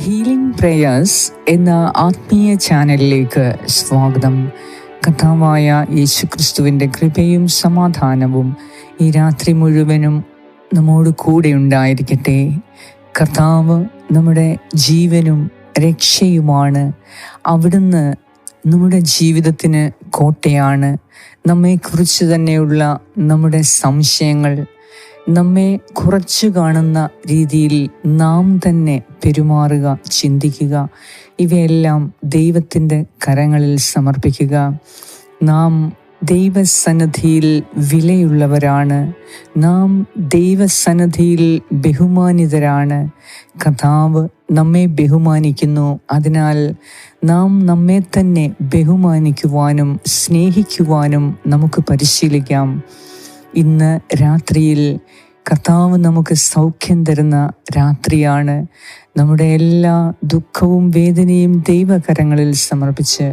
Healing prayers എന്ന ആത്മീയ ചാനലിലേക്ക് സ്വാഗതം. കഥാവായ യേശുക്രിസ്തുവിന്റെ കൃപയും സമാധാനവും ഈ രാത്രി മുഴുവനും നമ്മോട് കൂടെ ഉണ്ടായിരിക്കട്ടെ. കർത്താവ് നമ്മുടെ ജീവനും രക്ഷയുമാണ്. അവിടുന്ന് നമ്മുടെ ജീവിതത്തിന് കോട്ടയാണ്. നമ്മെക്കുറിച്ച് തന്നെയുള്ള നമ്മുടെ സംശയങ്ങൾ നമ്മെ കുറച്ചു കാണുന്ന രീതിയിൽ നാം തന്നെ പെരുമാറുക ചിന്തിക്കുക. ഇവയെല്ലാം ദൈവത്തിന്റെ കരങ്ങളിൽ സമർപ്പിക്കുക. നാം ദൈവസന്നദ്ധിയിൽ വിലയുള്ളവരാണ്. നാം ദൈവസന്നദ്ധിയിൽ ബഹുമാനിതരാണ്. കഥാവ് നമ്മെ ബഹുമാനിക്കുന്നു. അതിനാൽ നാം നമ്മെ തന്നെ ബഹുമാനിക്കുവാനും സ്നേഹിക്കുവാനും നമുക്ക് പരിശീലിക്കാം. ഇന്ന് രാത്രിയിൽ കർത്താവ് നമുക്ക് സൗഖ്യം തരുന്ന രാത്രിയാണ്. നമ്മുടെ എല്ലാ ദുഃഖവും വേദനയും ദൈവകരങ്ങളിൽ സമർപ്പിച്ച്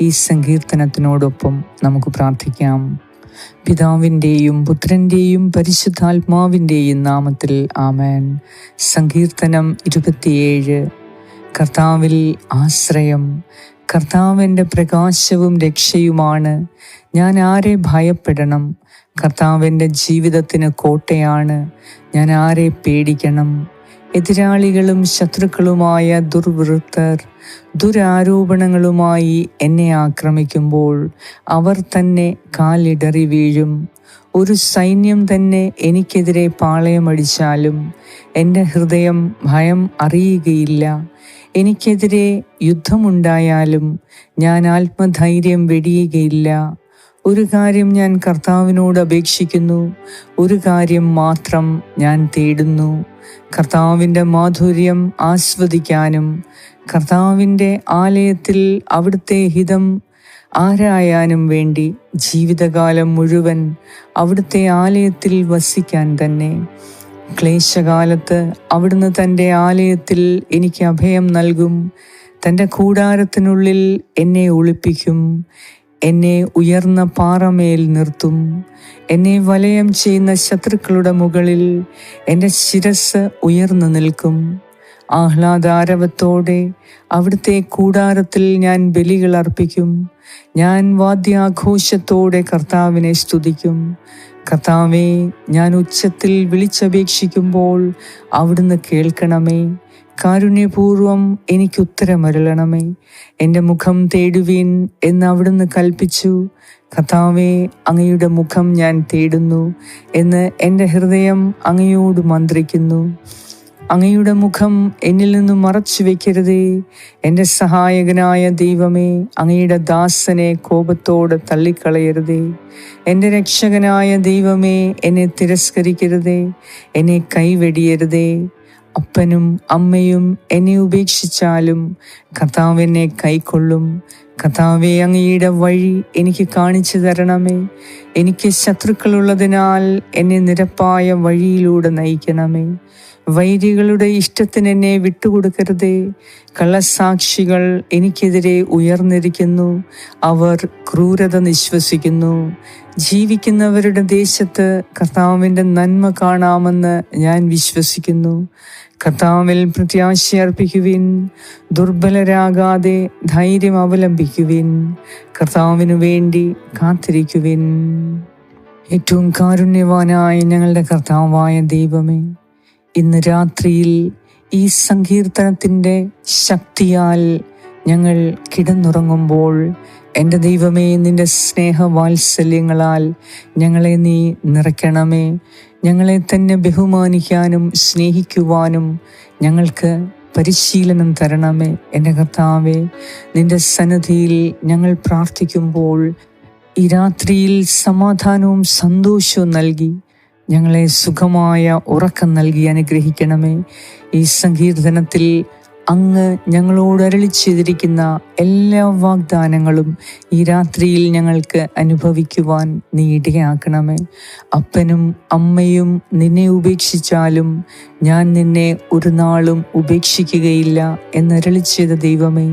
ഈ സങ്കീർത്തനത്തിനോടൊപ്പം നമുക്ക് പ്രാർത്ഥിക്കാം. പിതാവിന്റെയും പുത്രന്റെയും പരിശുദ്ധാത്മാവിന്റെയും നാമത്തിൽ ആമേൻ. സങ്കീർത്തനം ഇരുപത്തിയേഴ്. കർത്താവിൽ ആശ്രയം. കർത്താവിന്റെ പ്രകാശവും രക്ഷയുമാണ്. ഞാൻ ആരെ ഭയപ്പെടണം? കർത്താവിന്റെ ജീവിതത്തിന് കോട്ടയാണ്. ഞാൻ ആരെ പേടിക്കണം? എതിരാളികളും ശത്രുക്കളുമായ ദുർവൃത്തർ ദുരാരോപണങ്ങളുമായി എന്നെ ആക്രമിക്കുമ്പോൾ അവർ തന്നെ കാലിടറി വീഴും. ഒരു സൈന്യം തന്നെ എനിക്കെതിരെ പാളയമടിച്ചാലും എന്റെ ഹൃദയം ഭയം അറിയുകയില്ല. എനിക്കെതിരെ യുദ്ധമുണ്ടായാലും ഞാൻ ആത്മധൈര്യം വെടിയുകയില്ല. ഒരു കാര്യം ഞാൻ കർത്താവിനോട് അപേക്ഷിക്കുന്നു. ഒരു കാര്യം മാത്രം ഞാൻ തേടുന്നു. കർത്താവിന്റെ മാധുര്യം ആസ്വദിക്കാനും കർത്താവിന്റെ ആലയത്തിൽ അവിടുത്തെ ഹിതം ആരായാനും വേണ്ടി ജീവിതകാലം മുഴുവൻ അവിടുത്തെ ആലയത്തിൽ വസിക്കാൻ തന്നെ. ക്ലേശകാലത്ത് അവിടുന്ന് തന്റെ ആലയത്തിൽ എനിക്ക് അഭയം നൽകും. തന്റെ കൂടാരത്തിനുള്ളിൽ എന്നെ ഒളിപ്പിക്കും. എന്നെ ഉയർന്ന പാറമേൽ നിർത്തും. എന്നെ വലയം ചെയ്യുന്ന ശത്രുക്കളുടെ മുകളിൽ എന്റെ ശിരസ് ഉയർന്നു നിൽക്കും. ആഹ്ലാദാരവത്തോടെ അവിടുത്തെ കൂടാരത്തിൽ ഞാൻ ബലികൾ അർപ്പിക്കും. ഞാൻ വാദ്യാഘോഷത്തോടെ കർത്താവിനെ സ്തുതിക്കും. കർത്താവെ ഞാൻ ഉച്ചത്തിൽ വിളിച്ചപേക്ഷിക്കുമ്പോൾ അവിടുന്ന് കേൾക്കണമേ. കാരുണ്യപൂർവം എനിക്ക് ഉത്തരമരുളണമേ എന്റെ മുഖം തേടുവീൻ എന്ന് അവിടുന്ന് കൽപ്പിച്ചു. കഥാവേ അങ്ങയുടെ മുഖം ഞാൻ തേടുന്നു എന്ന് എന്റെ ഹൃദയം അങ്ങയോട് മന്ത്രിക്കുന്നു. അങ്ങയുടെ മുഖം എന്നിൽ നിന്ന് മറച്ചു വെക്കരുതേ. എന്റെ സഹായകനായ ദൈവമേ അങ്ങയുടെ ദാസനെ കോപത്തോടെ തള്ളിക്കളയരുതേ. എന്റെ രക്ഷകനായ ദൈവമേ എന്നെ തിരസ്കരിക്കരുതേ. എന്നെ കൈവെടിയരുതേ. അപ്പനും അമ്മയും എന്നെ ഉപേക്ഷിച്ചാലും കർത്താവ് എന്നെ കൈക്കൊള്ളും. കർത്താവെ അങ്ങയുടെ വഴി എനിക്ക് കാണിച്ചു തരണമേ. എനിക്ക് ശത്രുക്കളുള്ളതിനാൽ എന്നെ നിരപ്പായ വഴിയിലൂടെ നയിക്കണമേ. വൈരികളുടെ ഇഷ്ടത്തിന് എന്നെ വിട്ടുകൊടുക്കരുതേ. കള്ളസാക്ഷികൾ എനിക്കെതിരെ ഉയർന്നിരിക്കുന്നു. അവർ ക്രൂരത നിശ്വസിക്കുന്നു. ജീവിക്കുന്നവരുടെ ദേശത്ത് കർത്താവിന്റെ നന്മ കാണാമെന്ന് ഞാൻ വിശ്വസിക്കുന്നു. കർത്താവിൽ പ്രത്യാശ അർപ്പിക്കുവിൻ ദുർബലരാകാതെ ധൈര്യം അവലംബിക്കുവിൻ. കർത്താവിനു വേണ്ടി കാത്തിരിക്കുവിൻ. ഏറ്റവും കാരുണ്യവാനായ ഞങ്ങളുടെ കർത്താവായ ദൈവമേ ഇന്ന് രാത്രിയിൽ ഈ സങ്കീർത്തനത്തിന്റെ ശക്തിയാൽ ഞങ്ങൾ കിടന്നുറങ്ങുമ്പോൾ എന്റെ ദൈവമേ നിന്റെ സ്നേഹവാത്സല്യങ്ങളാൽ ഞങ്ങളെ നീ നിറയ്ക്കണമേ. ഞങ്ങളെ തന്നെ ബഹുമാനിക്കാനും സ്നേഹിക്കുവാനും ഞങ്ങൾക്ക് പരിശീലനം തരണമേ എന്റെ കർത്താവെ. നിന്റെ സന്നദ്ധിയിൽ ഞങ്ങൾ പ്രാർത്ഥിക്കുമ്പോൾ ഈ രാത്രിയിൽ സമാധാനവും സന്തോഷവും നൽകി ഞങ്ങളെ സുഖമായ ഉറക്കം നൽകി അനുഗ്രഹിക്കണമേ. ഈ സങ്കീർത്തനത്തിൽ അങ്ങ് ഞങ്ങളോട് അരളി ചെയ്തിരിക്കുന്ന എല്ലാ വാഗ്ദാനങ്ങളും ഈ രാത്രിയിൽ ഞങ്ങൾക്ക് അനുഭവിക്കുവാൻ നീ ഇടയാക്കണമേ അപ്പനും അമ്മയും നിന്നെ ഉപേക്ഷിച്ചാലും ഞാൻ നിന്നെ ഒരു നാളും ഉപേക്ഷിക്കുകയില്ല എന്നരളി ചെയ്ത ദൈവമേ.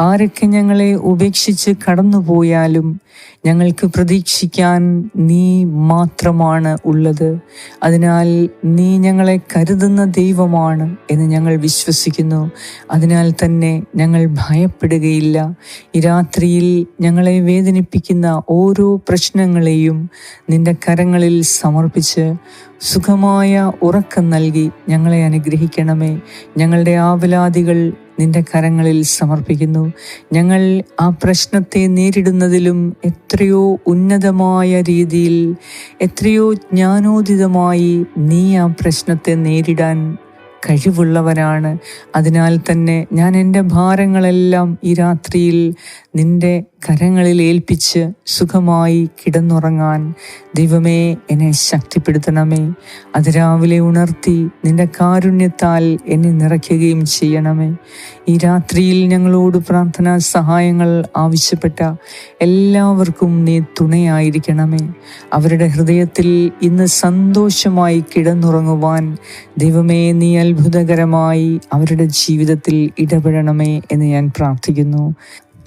ആരൊക്കെ ഞങ്ങളെ ഉപേക്ഷിച്ച് കടന്നുപോയാലും ഞങ്ങൾക്ക് പ്രതീക്ഷിക്കാൻ നീ മാത്രമാണ് ഉള്ളത്. അതിനാൽ നീ ഞങ്ങളെ കരുതുന്ന ദൈവമാണ് എന്ന് ഞങ്ങൾ വിശ്വസിക്കുന്നു. അതിനാൽ തന്നെ ഞങ്ങൾ ഭയപ്പെടുകയില്ല. ഈ രാത്രിയിൽ ഞങ്ങളെ വേദനിപ്പിക്കുന്ന ഓരോ പ്രശ്നങ്ങളെയും നിന്റെ കരങ്ങളിൽ സമർപ്പിച്ച് സുഖമായ ഉറക്കം നൽകി ഞങ്ങളെ അനുഗ്രഹിക്കണമേ. ഞങ്ങളുടെ ആവലാദികൾ നിന്റെ കരങ്ങളിൽ സമർപ്പിക്കുന്നു. ഞങ്ങൾ ആ പ്രശ്നത്തെ നേരിടുന്നതിലും എത്രയോ ഉന്നതമായ രീതിയിൽ എത്രയോ ജ്ഞാനോദിതമായി നീ ആ പ്രശ്നത്തെ നേരിടാൻ കഴിവുള്ളവനാണ്. അതിനാൽ തന്നെ ഞാൻ എന്റെ ഭാരങ്ങളെല്ലാം ഈ രാത്രിയിൽ നിന്റെ കരങ്ങളിൽ ഏൽപ്പിച്ച് സുഖമായി കിടന്നുറങ്ങാൻ ദൈവമേ എന്നെ ശക്തിപ്പെടുത്തണമേ. അതിരാവിലെ ഉണർത്തി നിന്റെ കാരുണ്യത്താൽ എന്നെ നിറയ്ക്കുകയും ചെയ്യണമേ. ഈ രാത്രിയിൽ ഞങ്ങളോട് പ്രാർത്ഥനാ സഹായങ്ങൾ ആവശ്യപ്പെട്ട എല്ലാവർക്കും നീ തുണയായിരിക്കണമേ. അവരുടെ ഹൃദയത്തിൽ ഇന്ന് സന്തോഷമായി കിടന്നുറങ്ങുവാൻ ദൈവമേ നീ അത്ഭുതകരമായി അവരുടെ ജീവിതത്തിൽ ഇടപെടണമേ എന്ന് ഞാൻ പ്രാർത്ഥിക്കുന്നു.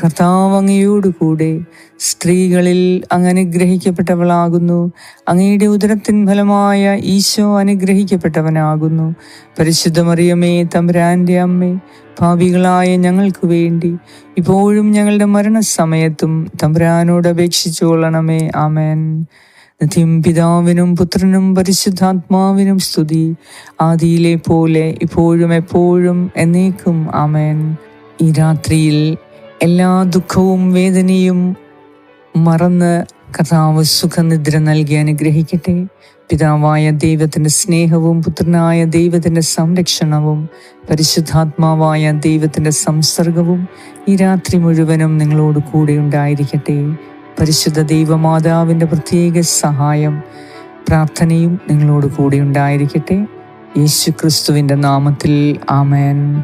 കർത്താവ് സ്ത്രീകളിൽ അങ്ങ് അനുഗ്രഹിക്കപ്പെട്ടവളാകുന്നു അങ്ങയുടെ ഉദരത്തിൻ ഫലമായ ഈശോ അനുഗ്രഹിക്കപ്പെട്ടവനാകുന്നു. പരിശുദ്ധമറിയമേ തമ്പുരാന്റെ അമ്മേ ഭാവികളായ ഞങ്ങൾക്ക് വേണ്ടി ഇപ്പോഴും ഞങ്ങളുടെ മരണസമയത്തും തമ്പുരാനോട് അപേക്ഷിച്ചുകൊള്ളണമേ ആമേൻ. നിത്യം പിതാവിനും പുത്രനും പരിശുദ്ധാത്മാവിനും സ്തുതി. ആദിയിലെ പോലെ ഇപ്പോഴും എപ്പോഴും എന്നേക്കും ആമേൻ. ഈ രാത്രിയിൽ എല്ലാ ദുഃഖവും വേദനയും മറന്ന് കർത്താവ് സുഖനിദ്ര നൽകി അനുഗ്രഹിക്കട്ടെ. പിതാവായ ദൈവത്തിന്റെ സ്നേഹവും പുത്രനായ ദൈവത്തിന്റെ സംരക്ഷണവും പരിശുദ്ധാത്മാവായ ദൈവത്തിന്റെ സംസർഗവും ഈ രാത്രി മുഴുവനും നിങ്ങളോട് കൂടെ ഉണ്ടായിരിക്കട്ടെ. പരിശുദ്ധ ദൈവമാതാവിന്റെ പ്രത്യേക സഹായം പ്രാർത്ഥനയും നിങ്ങളോട് കൂടെ ഉണ്ടായിരിക്കട്ടെ. യേശു ക്രിസ്തുവിന്റെ നാമത്തിൽ ആമേൻ.